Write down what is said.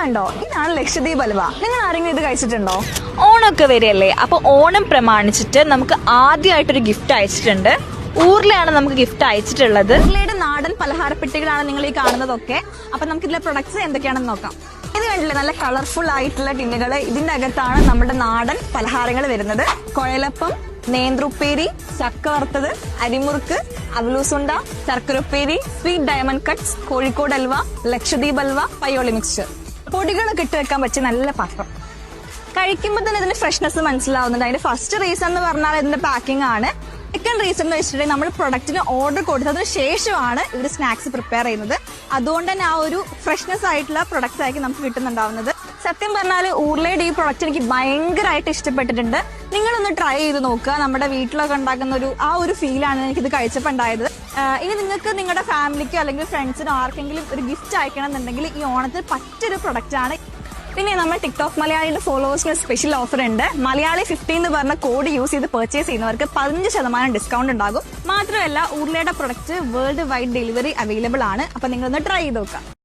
കണ്ടോ? ഇതാണ് ലക്ഷദ്വീപ് അലുവ. നിങ്ങൾ ആരെങ്കിലും ഇത് കഴിച്ചിട്ടുണ്ടോ? ഓണമൊക്കെ വരികയല്ലേ? അപ്പൊ ഓണം പ്രമാണിച്ചിട്ട് നമുക്ക് ആദ്യമായിട്ടൊരു ഗിഫ്റ്റ് അയച്ചിട്ടുണ്ട്. ഊർലയാണ് നമുക്ക് ഗിഫ്റ്റ് അയച്ചിട്ടുള്ളത്. ഊർലയുടെ നാടൻ പലഹാരപ്പെട്ടികളാണ് നിങ്ങൾ ഈ കാണുന്നതൊക്കെ. അപ്പൊ നമുക്ക് ഇതിലെ പ്രൊഡക്ട്സ് എന്തൊക്കെയാണെന്ന് നോക്കാം. ഇത് കണ്ടില്ലേ? നല്ല കളർഫുൾ ആയിട്ടുള്ള ടിന്നുകൾ ഇതിന്റെ അകത്താണ് നമ്മുടെ നാടൻ പലഹാരങ്ങൾ വരുന്നത്. കുഴലപ്പം നേന്ത്രുപ്പേരി ചക്ക വറുത്തത് അരിമുറുക്ക് അവലൂസുണ്ട ശർക്കരപ്പേരി sweet diamond cuts Kozhikode halwa Lakshadweep halwa Payyoli mixture പൊടികളൊക്കെ ഇട്ട് വെക്കാൻ പറ്റിയ നല്ല പാത്രം. കഴിക്കുമ്പോൾ തന്നെ ഇതിന്റെ ഫ്രഷ്നെസ് മനസ്സിലാവുന്നുണ്ട്. അതിന്റെ ഫസ്റ്റ് റീസൺ എന്ന് പറഞ്ഞാൽ ഇതിന്റെ പാക്കിംഗ് ആണ്. സെക്കൻഡ് റീസൺ എന്ന് വെച്ചിട്ടുണ്ടെങ്കിൽ നമ്മൾ പ്രൊഡക്റ്റിന് ഓർഡർ കൊടുത്തതിന് ശേഷമാണ് ഇവർ സ്നാക്സ് പ്രിപ്പയർ ചെയ്യുന്നത്. അതുകൊണ്ട് തന്നെ ആ ഒരു ഫ്രഷ്നെസ് ആയിട്ടുള്ള പ്രൊഡക്റ്റ് ആയിരിക്കും നമുക്ക് കിട്ടുന്നുണ്ടാവുന്നത്. സത്യം പറഞ്ഞാൽ ഊർലയുടെ ഈ പ്രൊഡക്റ്റ് എനിക്ക് ഭയങ്കരമായിട്ട് ഇഷ്ടപ്പെട്ടിട്ടുണ്ട്. നിങ്ങളൊന്ന് ട്രൈ ചെയ്ത് നോക്കുക. നമ്മുടെ വീട്ടിലൊക്കെ ഉണ്ടാക്കുന്ന ഒരു ആ ഒരു ഫീലാണ് എനിക്ക് ഇത് കഴിച്ചപ്പോൾ ഉണ്ടായത്. ഇനി നിങ്ങൾക്ക് നിങ്ങളുടെ ഫാമിലിക്കോ അല്ലെങ്കിൽ ഫ്രണ്ട്സിനോ ആർക്കെങ്കിലും ഒരു ഗിഫ്റ്റ് അയക്കണം എന്നുണ്ടെങ്കിൽ ഈ ഓണത്തിന് പറ്റൊരു ആണ്. പിന്നെ നമ്മൾ ടിക്ടോക്ക് മലയാളിയുടെ ഫോളോവേഴ്സിന് സ്പെഷ്യൽ ഓഫർ ഉണ്ട്. മലയാളി ഫിഫ്റ്റി എന്ന് പറഞ്ഞ കോഡ് യൂസ് ചെയ്ത് പർച്ചേസ് ചെയ്യുന്നവർക്ക് പതിനഞ്ച് ശതമാനം ഡിസ്കൗണ്ട് ഉണ്ടാകും. മാത്രമല്ല ഉരുളയുടെ product world wide delivery available ആണ്. അപ്പൊ നിങ്ങളൊന്ന് ട്രൈ ചെയ്ത് നോക്കാം